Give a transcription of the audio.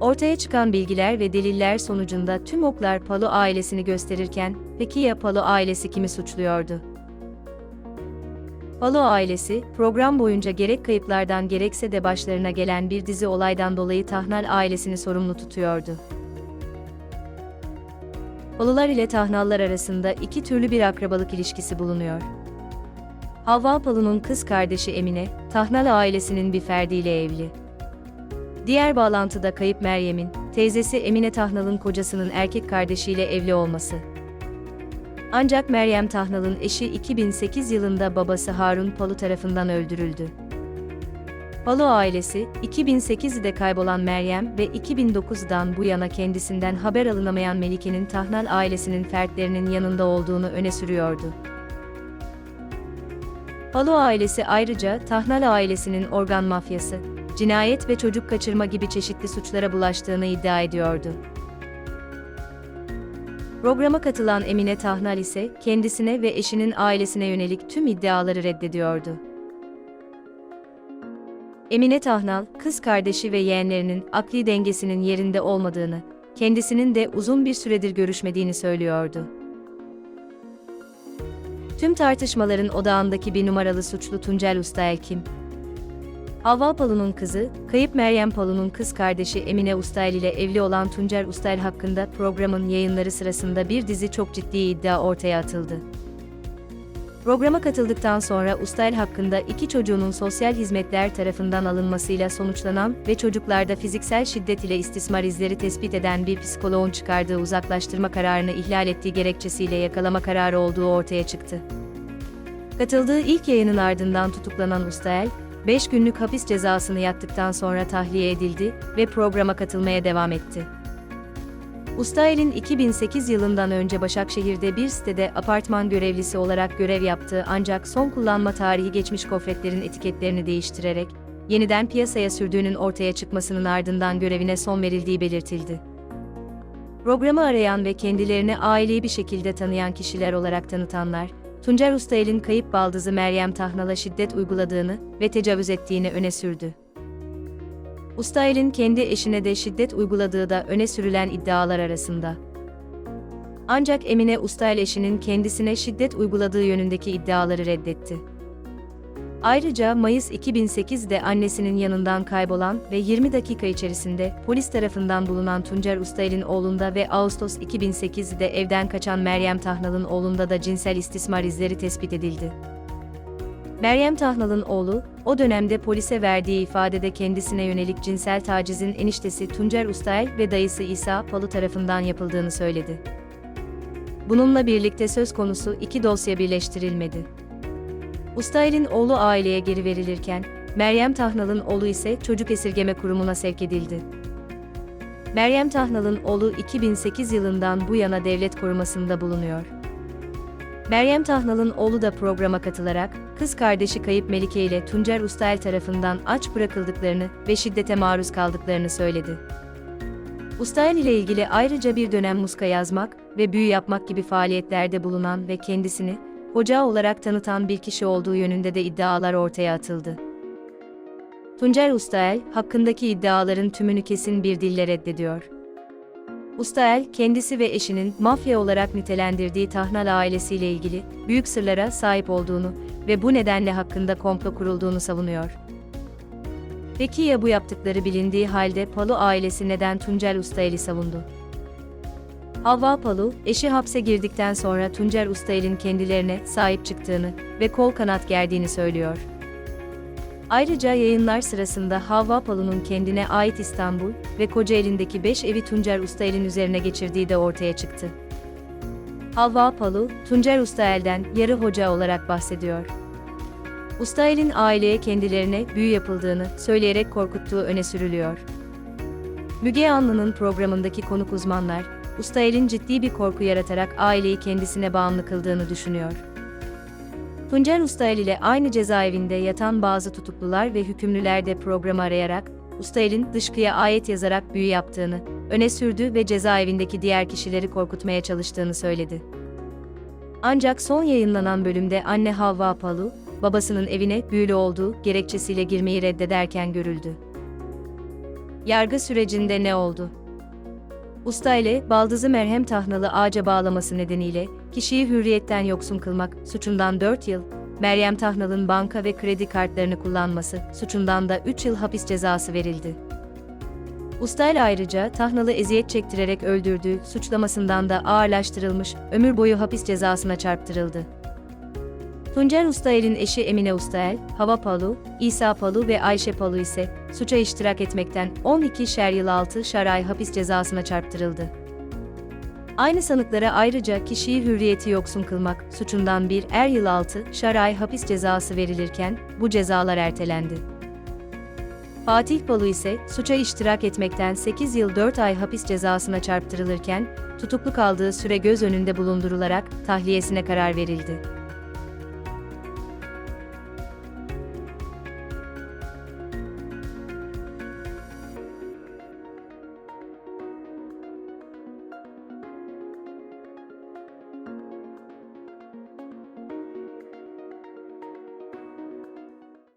Ortaya çıkan bilgiler ve deliller sonucunda tüm oklar Palu ailesini gösterirken, peki ya Palu ailesi kimi suçluyordu? Palu ailesi, program boyunca gerek kayıplardan gerekse de başlarına gelen bir dizi olaydan dolayı Tahnal ailesini sorumlu tutuyordu. Palular ile Tahnallar arasında iki türlü bir akrabalık ilişkisi bulunuyor. Havva Palu'nun kız kardeşi Emine, Tahnal ailesinin bir ferdiyle evli. Diğer bağlantıda kayıp Meryem'in, teyzesi Emine Tahnal'ın kocasının erkek kardeşiyle evli olması. Ancak Meryem Tahnal'ın eşi 2008 yılında babası Harun Palu tarafından öldürüldü. Palu ailesi, 2008'de kaybolan Meryem ve 2009'dan bu yana kendisinden haber alınamayan Melike'nin Tahnal ailesinin fertlerinin yanında olduğunu öne sürüyordu. Palu ailesi ayrıca Tahnal ailesinin organ mafyası, cinayet ve çocuk kaçırma gibi çeşitli suçlara bulaştığını iddia ediyordu. Programa katılan Emine Tahnal ise kendisine ve eşinin ailesine yönelik tüm iddiaları reddediyordu. Emine Tahnal, kız kardeşi ve yeğenlerinin akli dengesinin yerinde olmadığını, kendisinin de uzun bir süredir görüşmediğini söylüyordu. Tüm tartışmaların odağındaki bir numaralı suçlu Tuncel Ustael kim? Havva Palu'nun kızı, kayıp Meryem Palu'nun kız kardeşi Emine Ustael ile evli olan Tuncer Ustael hakkında programın yayınları sırasında bir dizi çok ciddi iddia ortaya atıldı. Programa katıldıktan sonra Ustael hakkında iki çocuğunun sosyal hizmetler tarafından alınmasıyla sonuçlanan ve çocuklarda fiziksel şiddet ile istismar izleri tespit eden bir psikoloğun çıkardığı uzaklaştırma kararını ihlal ettiği gerekçesiyle yakalama kararı olduğu ortaya çıktı. Katıldığı ilk yayının ardından tutuklanan Ustael, 5 günlük hapis cezasını yattıktan sonra tahliye edildi ve programa katılmaya devam etti. Ustael'in 2008 yılından önce Başakşehir'de bir sitede apartman görevlisi olarak görev yaptığı ancak son kullanma tarihi geçmiş gofretlerin etiketlerini değiştirerek yeniden piyasaya sürdüğünün ortaya çıkmasının ardından görevine son verildiği belirtildi. Programı arayan ve kendilerini aileyi bir şekilde tanıyan kişiler olarak tanıtanlar, Tuncer Ustael'in kayıp baldızı Meryem Tahnal'a şiddet uyguladığını ve tecavüz ettiğini öne sürdü. Ustael'in kendi eşine de şiddet uyguladığı da öne sürülen iddialar arasında. Ancak Emine Ustael eşinin kendisine şiddet uyguladığı yönündeki iddiaları reddetti. Ayrıca Mayıs 2008'de annesinin yanından kaybolan ve 20 dakika içerisinde polis tarafından bulunan Tuncer Ustael'in oğlunda ve Ağustos 2008'de evden kaçan Meryem Tahnal'ın oğlunda da cinsel istismar izleri tespit edildi. Meryem Tahnal'ın oğlu, o dönemde polise verdiği ifadede kendisine yönelik cinsel tacizin eniştesi Tuncer Ustael ve dayısı İsa Palu tarafından yapıldığını söyledi. Bununla birlikte söz konusu iki dosya birleştirilmedi. Ustael'in oğlu aileye geri verilirken, Meryem Tahnal'ın oğlu ise çocuk esirgeme kurumuna sevk edildi. Meryem Tahnal'ın oğlu 2008 yılından bu yana devlet korumasında bulunuyor. Meryem Tahnal'ın oğlu da programa katılarak, kız kardeşi kayıp Melike ile Tuncer Ustael tarafından aç bırakıldıklarını ve şiddete maruz kaldıklarını söyledi. Ustael ile ilgili ayrıca bir dönem muska yazmak ve büyü yapmak gibi faaliyetlerde bulunan ve kendisini, hoca olarak tanıtan bir kişi olduğu yönünde de iddialar ortaya atıldı. Tuncer Ustael, hakkındaki iddiaların tümünü kesin bir dille reddediyor. Ustael, kendisi ve eşinin mafya olarak nitelendirdiği Tahnal ailesiyle ilgili büyük sırlara sahip olduğunu ve bu nedenle hakkında komplo kurulduğunu savunuyor. Peki ya bu yaptıkları bilindiği halde Palu ailesi neden Tuncel Ustael'i savundu? Havva Palu, eşi hapse girdikten sonra Tuncer Ustael'in kendilerine sahip çıktığını ve kol kanat gerdiğini söylüyor. Ayrıca yayınlar sırasında Havva Palu'nun kendine ait İstanbul ve Kocaeli'ndeki 5 evi Tuncer Ustael'in üzerine geçirdiği de ortaya çıktı. Havva Palu, Tuncer Ustael'den yarı hoca olarak bahsediyor. Ustael'in aileye kendilerine büyü yapıldığını söyleyerek korkuttuğu öne sürülüyor. Müge Anlı'nın programındaki konuk uzmanlar, Ustael'in ciddi bir korku yaratarak aileyi kendisine bağımlı kıldığını düşünüyor. Tuncer Ustael ile aynı cezaevinde yatan bazı tutuklular ve hükümlüler de programı arayarak, Ustael'in dışkıya ayet yazarak büyü yaptığını, öne sürdü ve cezaevindeki diğer kişileri korkutmaya çalıştığını söyledi. Ancak son yayınlanan bölümde anne Havva Palu, babasının evine büyülü olduğu gerekçesiyle girmeyi reddederken görüldü. Yargı sürecinde ne oldu? Usta ile baldızı merhem tahnalı ağaca bağlaması nedeniyle kişiyi hürriyetten yoksun kılmak suçundan 4 yıl, Meryem Tahnal'ın banka ve kredi kartlarını kullanması suçundan da 3 yıl hapis cezası verildi. Ustayla ayrıca Tahnalı eziyet çektirerek öldürdüğü suçlamasından da ağırlaştırılmış, ömür boyu hapis cezasına çarptırıldı. Tuncer Ustael'in eşi Emine Ustael, Hava Palu, İsa Palu ve Ayşe Palu ise suça iştirak etmekten 12 şer yıl 6 şaray hapis cezasına çarptırıldı. Aynı sanıklara ayrıca kişiyi hürriyeti yoksun kılmak suçundan bir er yıl 6 şaray hapis cezası verilirken bu cezalar ertelendi. Fatih Palu ise suça iştirak etmekten 8 yıl 4 ay hapis cezasına çarptırılırken tutuklu kaldığı süre göz önünde bulundurularak tahliyesine karar verildi.